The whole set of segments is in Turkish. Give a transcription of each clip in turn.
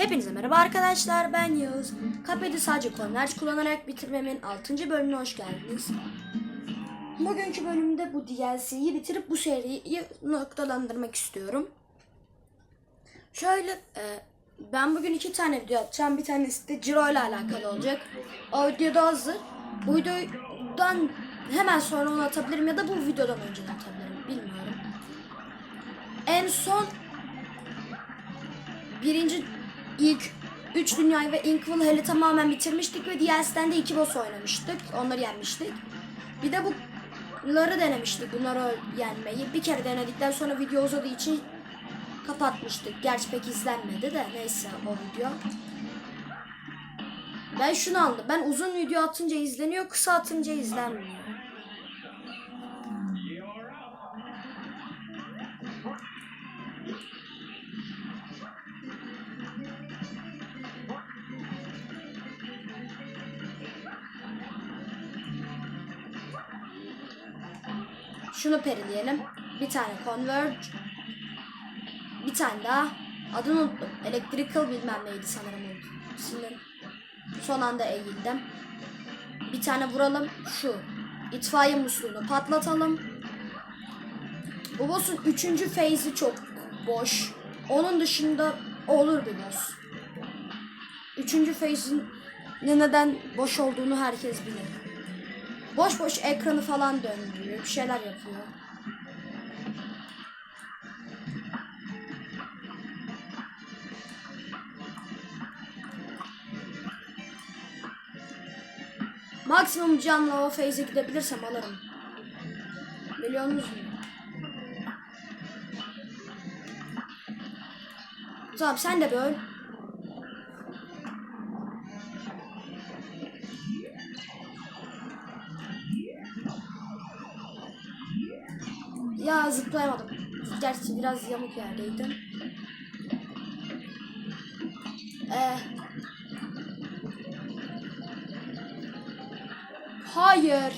Hepinize merhaba arkadaşlar ben Yağız. Kapedi sadece Converge kullanarak bitirmemin 6. bölümüne hoş geldiniz. Bugünkü bölümde bu DLC'yi bitirip bu seriyi noktalandırmak istiyorum. Şöyle e, ben bugün iki tane video atacağım. Bir tanesi de Ciro ile alakalı olacak. O videoda hazır. Bu videodan hemen sonra onu atabilirim ya da bu videodan önce de atabilirim. Bilmiyorum. En son birinci ilk 3 dünyayı ve Inkville Hell'i tamamen bitirmiştik ve DLC'den de 2 boss oynamıştık. Onları yenmiştik. Bir de bunları denemiştik. Bunları yenmeyi. Bir kere denedikten sonra video uzadığı için kapatmıştık. Gerçi pek izlenmedi de neyse o video. Ben şunu anladım. Ben uzun video atınca izleniyor, kısa atınca izlenmiyor. Şunu perileyelim. Bir tane Converge. Bir tane daha. Adını unuttum. Electrical bilmem neydi sanırım. Şimdi son anda eğildim. Bir tane vuralım. Şu. İtfaiye musluğunu patlatalım. Bu boss'un üçüncü phase'i çok boş. Onun dışında olur bir boss. Üçüncü phase'in ne neden boş olduğunu herkes bilir. Boş boş ekranı falan döndürüyor. Bir şeyler yapıyor. Maksimum canla o phase'e gidebilirsem alırım. Milyonunuz mu? Tamam sen de böl. Biraz yamuk yerdeydim. Ee, hayır.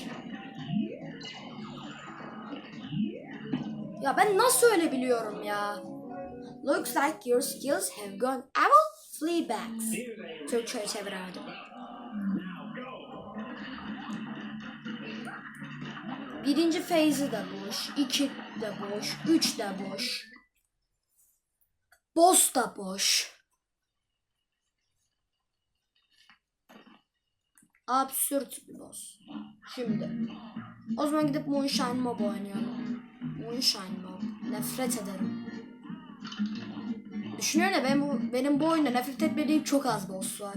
Ya ben nasıl öyle biliyorum ya? Looks like your skills have gone out fleabags. Türkçe'ye çeviremedim. Birinci phase'i de boş, iki de boş, üç de boş. Boss da boş. Absürt bir boss. Şimdi. O zaman gidip Moonshine Mob oynayalım. Moonshine Mob. Nefret ederim. Düşünüyorum ya benim bu, benim bu oyunda nefret etmediğim çok az boss var.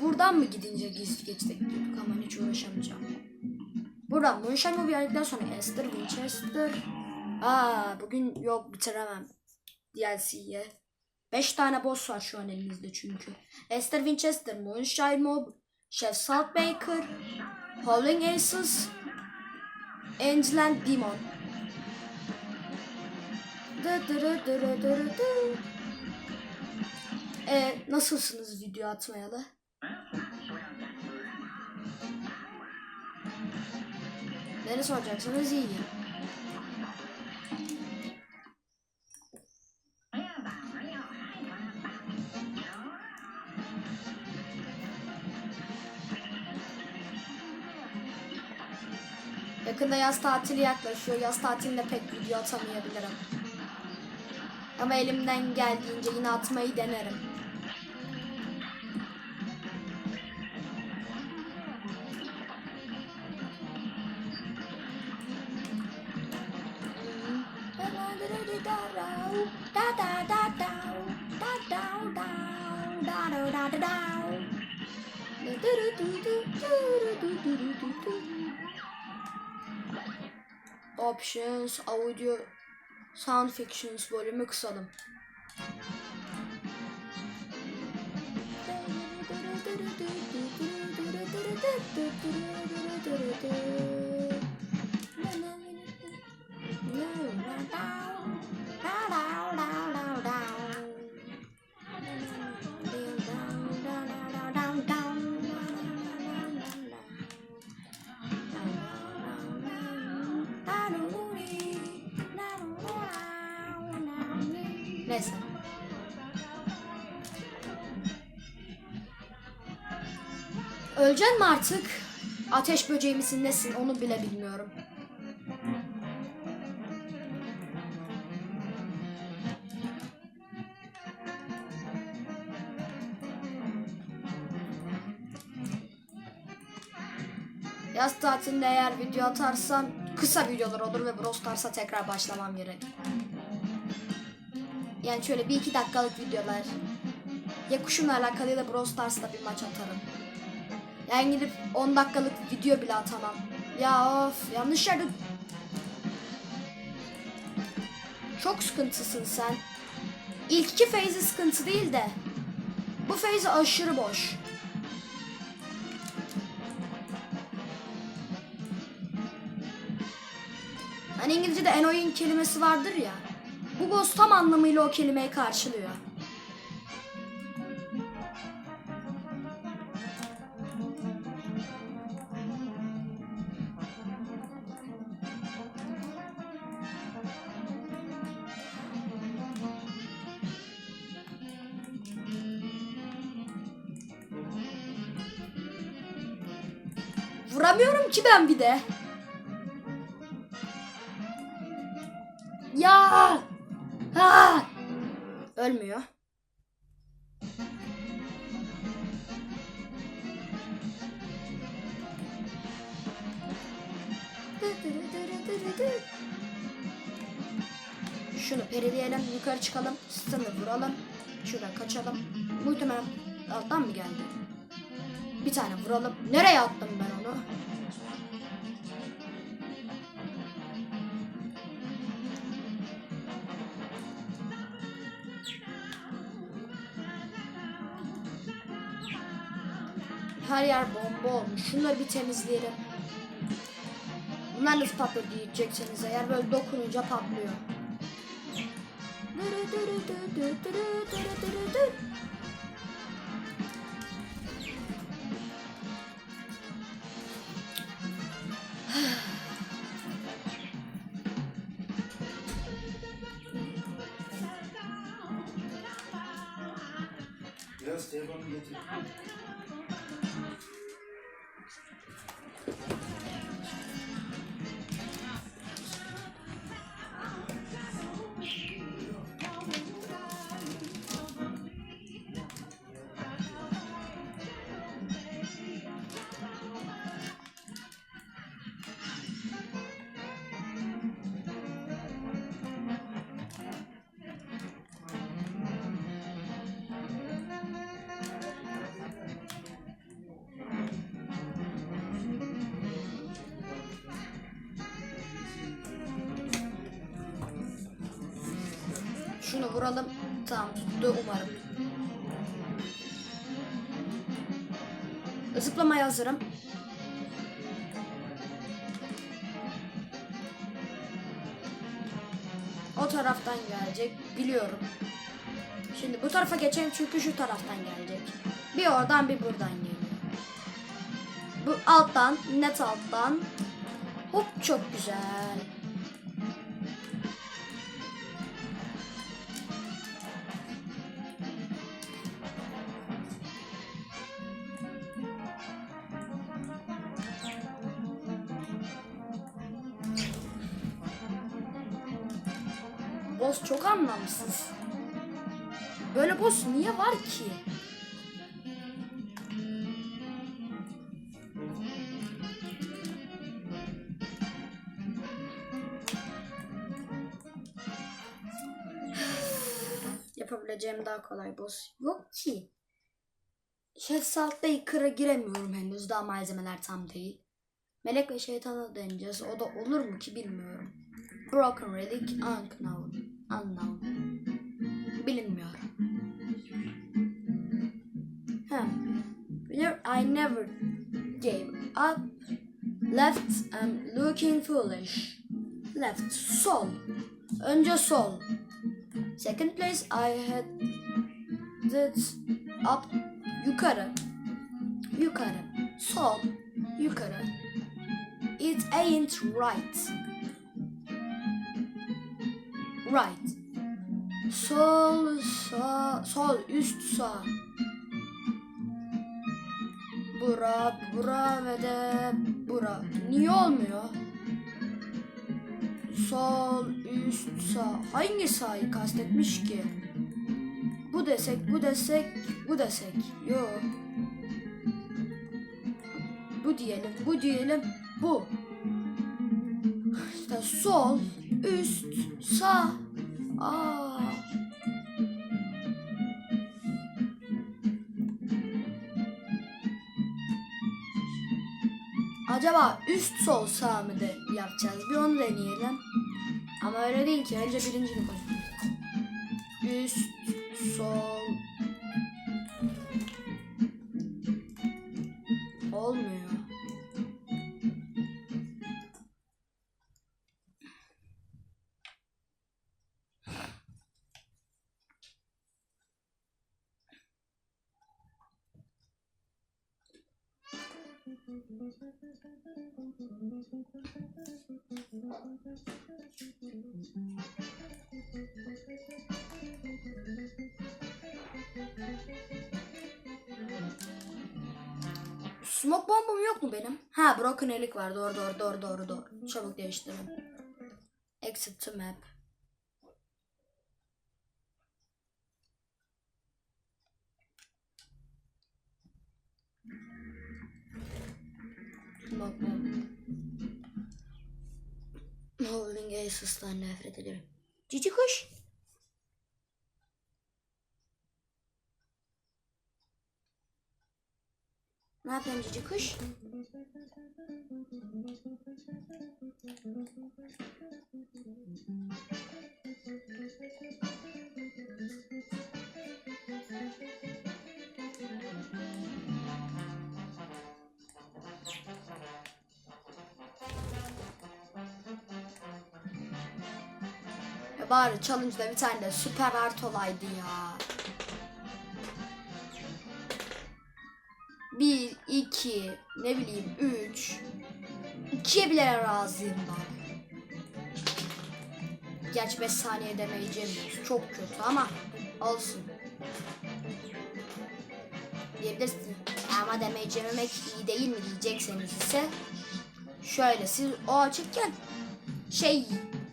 Buradan mı gidince gizli geçtik diyorduk ama hiç uğraşamayacağım. Buradan Moonshine Mob'u geldikten sonra Esther Winchester. Aa bugün yok bitiremem DLC'ye. 5 tane boss var şu an elimizde çünkü. Esther Winchester, Moonshine Mob, Chef Saltbaker, Howling Aces, Angel and Demon. Dı. Ee, nasılsınız video atmayalı? Beni soracaksanız iyiyim. Yakında yaz tatili yaklaşıyor. Yaz tatilinde pek video atamayabilirim. Ama elimden geldiğince yine atmayı denerim. Options, audio, sound fictions bölümü kısalım. Öleceksin mi artık? Ateş böceği misin nesin onu bile bilmiyorum. Yaz tatilinde eğer video atarsam kısa videolar olur ve Brawl Stars'a tekrar başlamam gerek. Yani şöyle bir iki dakikalık videolar. Ya alakalı ya da Brawl Stars'ta bir maç atarım. Yani gidip 10 dakikalık video bile atamam. Ya of yanlış yerde... Çok sıkıntısın sen. İlk iki feyzi sıkıntı değil de. Bu feyzi aşırı boş. Hani İngilizce'de annoying kelimesi vardır ya. Bu boss tam anlamıyla o kelimeyi karşılıyor. Ki ben bir de. Ya! Ha! Ölmüyor. Şunu perileyelim, yukarı çıkalım, stun'ı vuralım, şuradan kaçalım. Muhtemelen alttan mı geldi? Bir tane vuralım. Nereye attım ben onu? Her yer bomba olmuş. Şunları bir temizleyelim. Bunlar nasıl patlıyor diyeceksiniz eğer böyle dokununca patlıyor. Şunu vuralım. Tamam tuttu umarım. Zıplamaya hazırım. O taraftan gelecek biliyorum. Şimdi bu tarafa geçelim çünkü şu taraftan gelecek. Bir oradan bir buradan geliyor. Bu alttan, net alttan. Hop çok güzel. Anlamsız. Böyle boss niye var ki? Yapabileceğim daha kolay boss yok ki. Şef Salt'ta yıkıra giremiyorum henüz daha malzemeler tam değil. Melek ve şeytana deneyeceğiz. O da olur mu ki bilmiyorum. Broken Relic Unknown. Unknown. Bilinmiyor. Hem. I never gave up. Left am looking foolish. Left. Sol. Önce sol. Second place I had this up. Yukarı. Yukarı. Sol. Yukarı. It ain't right. Right. Sol, sağ, sol, üst, sağ. bura, bura ve de bura. Niye olmuyor? Sol, üst, sağ. Hangi sağı kastetmiş ki? Bu desek, bu desek, bu desek. Yo. Bu diyelim, bu diyelim, bu. İşte sol, üst, sağ. Aa. Acaba üst sol sağ mı de yapacağız? Bir onu deneyelim. Ama öyle değil ki. Önce birincini koyacağız. Üst sol Smoke bombum yok mu benim? Ha broken elik var. Doğru doğru doğru doğru doğru. Çabuk değiştirelim. Exit to map. Bomb. Holding Aces'tan nefret ederim. Cici kuş. Ne yapıyorsun cici kuş? Ya bari challenge'da bir tane de süper art olaydı ya. Bir, iki, ne bileyim üç. İkiye bile razıyım ben. Gerçi 5 saniye demeyeceğim. Çok kötü ama olsun. Diyebilirsin. Ama demeyeceğim demek iyi değil mi diyecekseniz ise şöyle siz o açıkken şey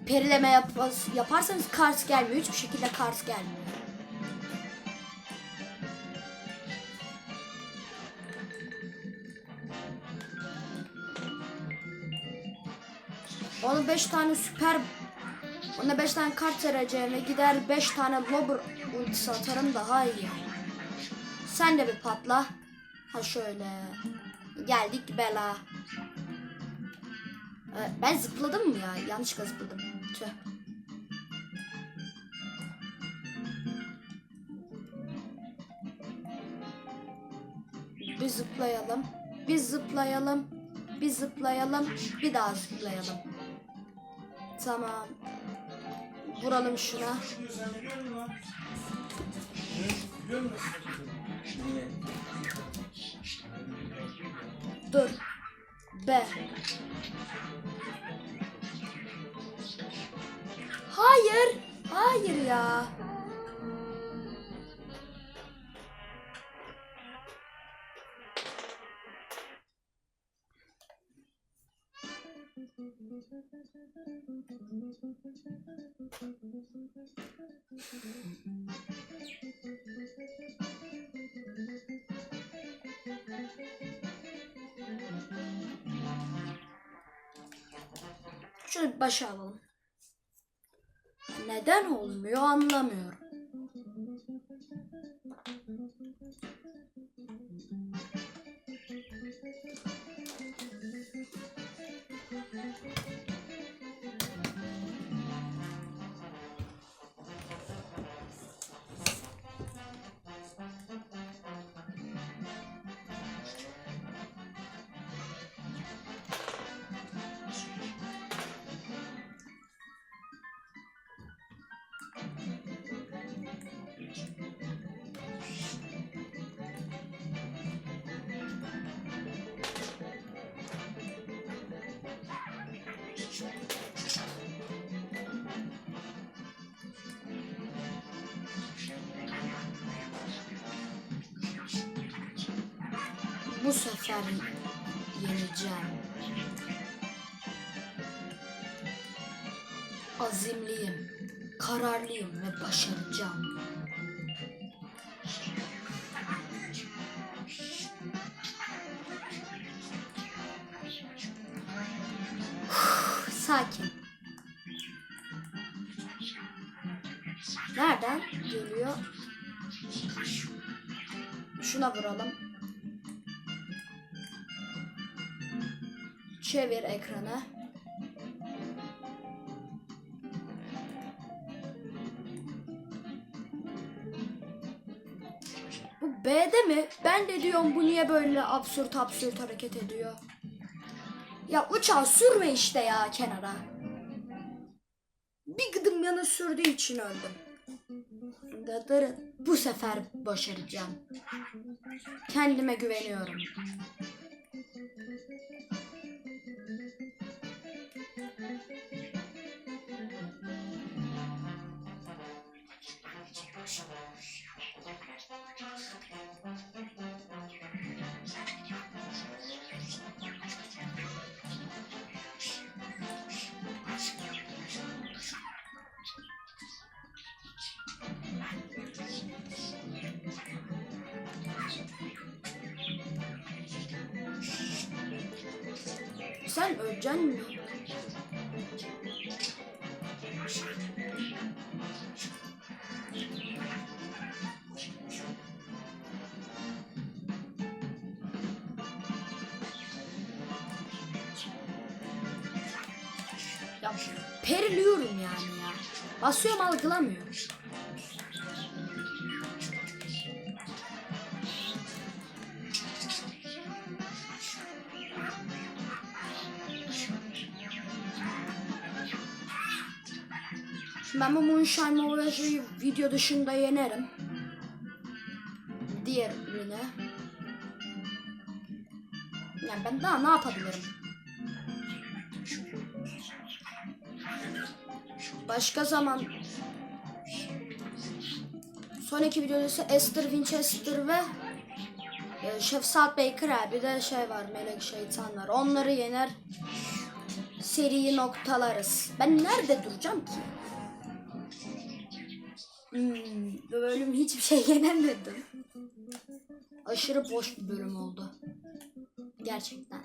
perileme yapas- yaparsanız kars gelmiyor. Hiçbir şekilde kars gelmiyor. Onu 5 tane süper ona 5 tane kart vereceğime gider 5 tane lobber ultisi atarım daha iyi. Sen de bir patla. Ha şöyle. Geldik bela. Ee, Ben zıpladım mı ya? Yanlışlıkla zıpladım. Tüh. Bir zıplayalım. Bir zıplayalım. Bir zıplayalım. Bir daha zıplayalım. Tamam. Vuralım şuna. Dur. B. Hayır. Hayır ya. Şöyle başa alalım. Neden olmuyor anlamıyorum. Bu sefer yeneceğim. Azimliyim, kararlıyım ve başaracağım. Nereden geliyor? Şuna vuralım. Çevir ekranı. Bu B'de mi? Ben de diyorum bu niye böyle absürt absürt hareket ediyor. Ya uçağı sürme işte ya kenara. Bir gıdım yana sürdüğü için öldüm. Dıdırı. Bu sefer başaracağım. Kendime güveniyorum. Sen öleceksin mi? Ya periliyorum yani ya. Basıyorum algılamıyor. Ben bu Moonshine Mirage'ı video dışında yenerim. Diğer ürüne. Yani ben daha ne yapabilirim? Başka zaman Sonraki videoda ise Esther Winchester ve e, Chef Salt Baker abi de şey var Melek Şeytan var. Onları yener seriyi noktalarız. Ben nerede duracağım ki? Hmm, bu bölüm hiçbir şey yenemedim. Aşırı boş bir bölüm oldu. Gerçekten.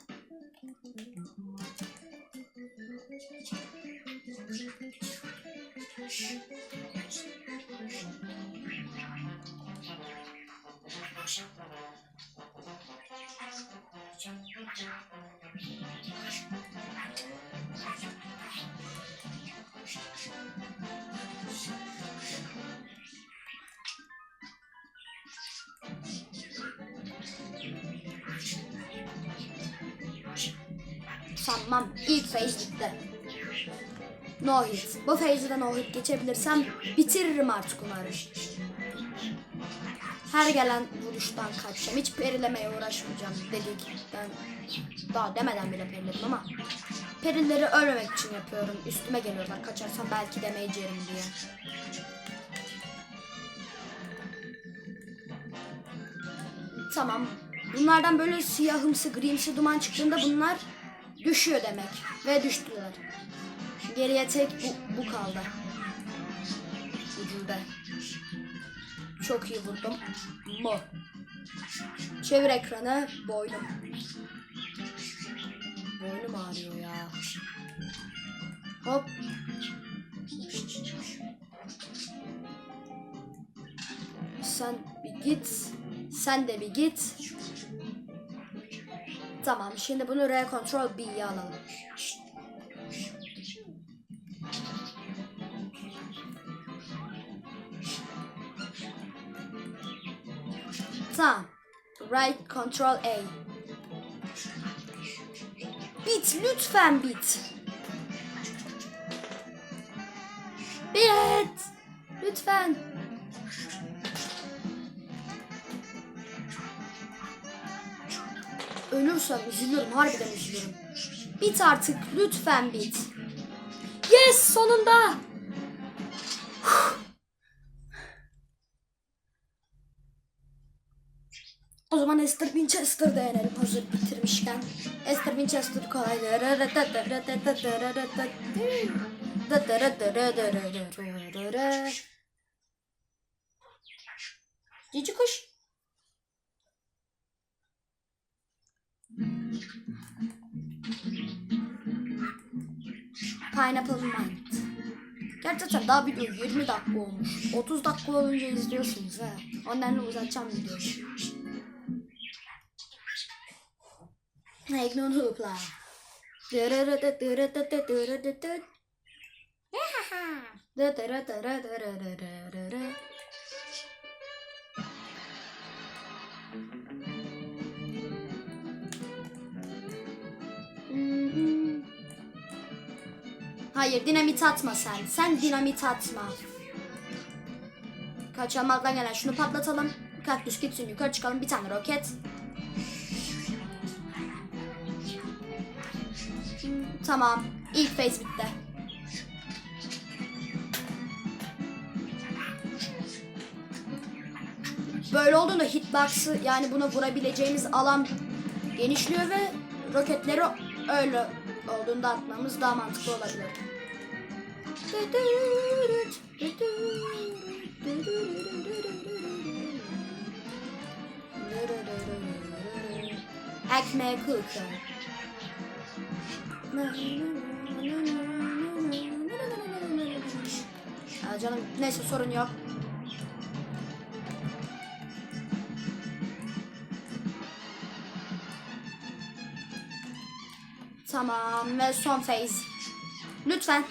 Sanmam. İlk phase bitti. No hit. Bu phase'i de no hit geçebilirsem bitiririm artık umarım. Her gelen vuruştan kaçacağım. Hiç perilemeye uğraşmayacağım dedik. Daha demeden bile periledim ama perileri ölmemek için yapıyorum. Üstüme geliyorlar. Kaçarsam belki damage yerim diye. Tamam. Bunlardan böyle siyahımsı, grimsi duman çıktığında bunlar düşüyor demek. Ve düştüler. Geriye tek bu, bu kaldı. Ucube. Çok iyi vurdum. Mu. Çevir ekranı. Boynum. Boynum ağrıyor ya. Hop. Sen bir git. Sen de bir git. Tamam şimdi bunu R Ctrl B'ye alalım. Tamam. Right Ctrl A. Bit lütfen bit. Bit. Lütfen. Ölürsem üzülürüm. Harbiden üzülürüm. Bit artık. Lütfen bit. Yes sonunda. O zaman Esther Winchester deneyelim hazır bitirmişken. Esther Winchester kolaydı. Cici kuş. Pineapple Mind. Gerçekten daha video 20 dakika olmuş. 30 dakika olunca izliyorsunuz ha. Ondan uzatacağım videoyu. Magnum Hoopla. Hayır dinamit atma sen. Sen dinamit atma. Kaçamaktan gelen şunu patlatalım. Kaktüs gitsin yukarı çıkalım. Bir tane roket. Tamam. İlk phase bitti. Böyle olduğunda hitbox'ı yani buna vurabileceğimiz alan genişliyor ve roketleri öyle olduğunda atmamız daha mantıklı olabilir. Ekmek kırkı. Aa, canım neyse sorun yok. Tamam ve son phase. Lütfen.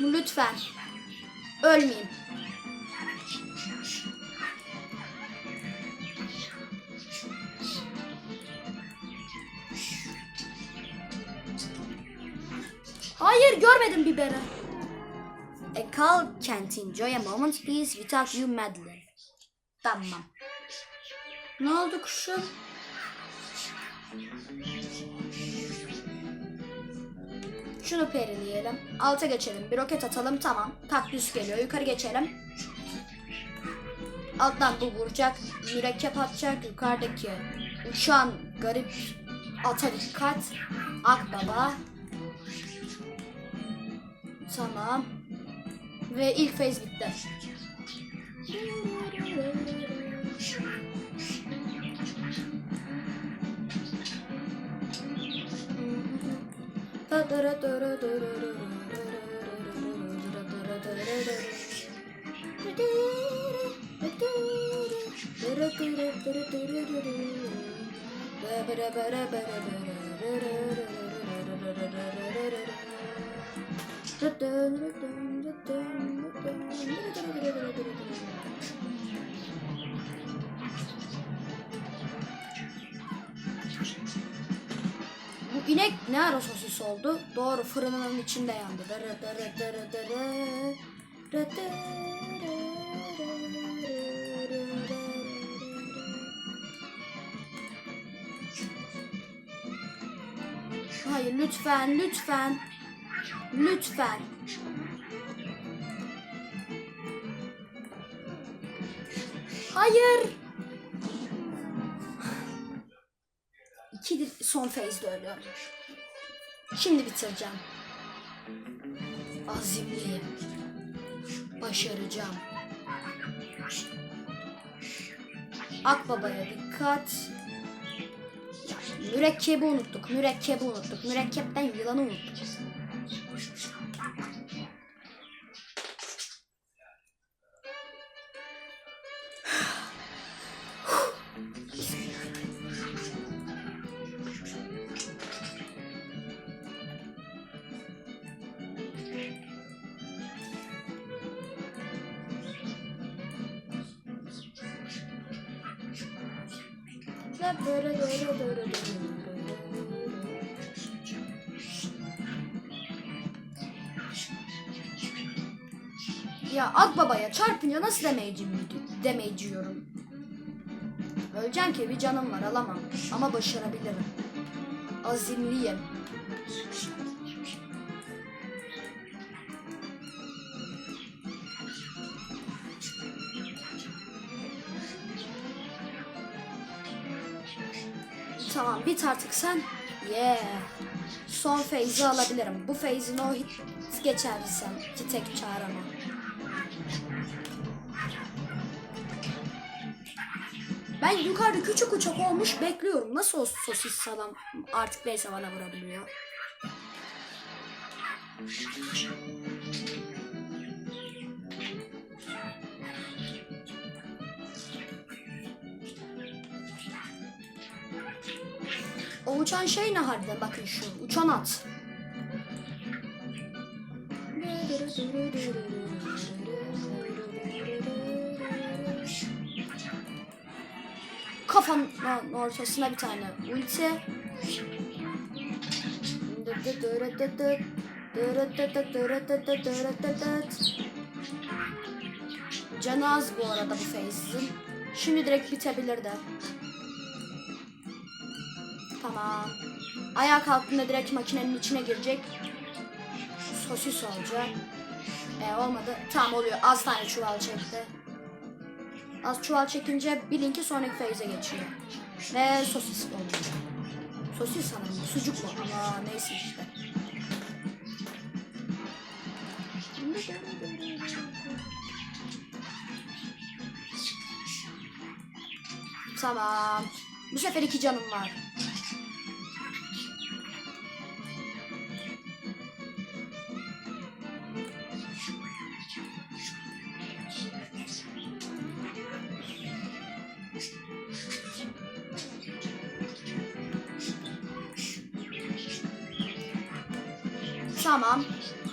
Lütfen. Ölmeyeyim. Hayır görmedim biberi. A cow can't enjoy a moment peace without you meddling. Tamam. Ne oldu kuşum? Şunu perileyelim. Alta geçelim. Bir roket atalım. Tamam. Kaktüs geliyor. Yukarı geçelim. Alttan bu vuracak. Mürekkep atacak. Yukarıdaki uçan garip ata dikkat. Akbaba. Tamam. Ve ilk phase bitti. Bu inek ne ara sosis oldu? Doğru fırının içinde yandı. Dırı dırı dırı dırı. Dırı Hayır lütfen lütfen. Lütfen. Hayır. Son phase'de ölüyorum. Şimdi bitireceğim. Azimliyim. Başaracağım. Akbaba'ya dikkat. Ya, mürekkebi unuttuk. Mürekkebi unuttuk. Mürekkepten yılanı unuttuk. Nasıl demeyeceğim demeyiciyorum. Öleceğim ki bir canım var alamam ama başarabilirim. Azimliyim. Tamam bit artık sen. Yeah. Son phase'i alabilirim. Bu phase'in o hit geçersem ki tek çağrama. Ben yukarıda küçük uçak olmuş bekliyorum. Nasıl o sosis salam artık neyse bana vurabiliyor. O uçan şey ne harbiden bakın şu uçan at. Kafanın ortasına bir tane ulti. Canı az bu arada bu phase'in. Şimdi direkt bitebilir de. Tamam. Ayağa kalktığında direkt makinenin içine girecek. Sosis olacak. E olmadı. Tamam oluyor. Az tane çuval çekti. Az çuval çekince bilin ki sonraki phase'e geçiyor. Ve sosis olacak. Sosis sanırım. Sucuk mu? Ama neyse işte. Tamam. Bu sefer iki canım var.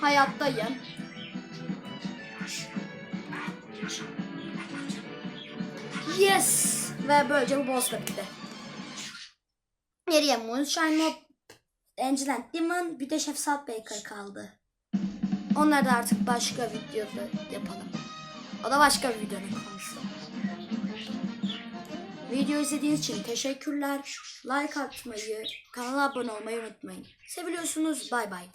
Hayattayım. Yes. Ve böylece bu boss da bitti. Geriye Moonshine Mob, Angel Demon, bir de Chef Salt Baker kaldı. Onları da artık başka videoda yapalım. O da başka bir videonun konusu. Video izlediğiniz için teşekkürler. Like atmayı, kanala abone olmayı unutmayın. Seviliyorsunuz. Bay bay.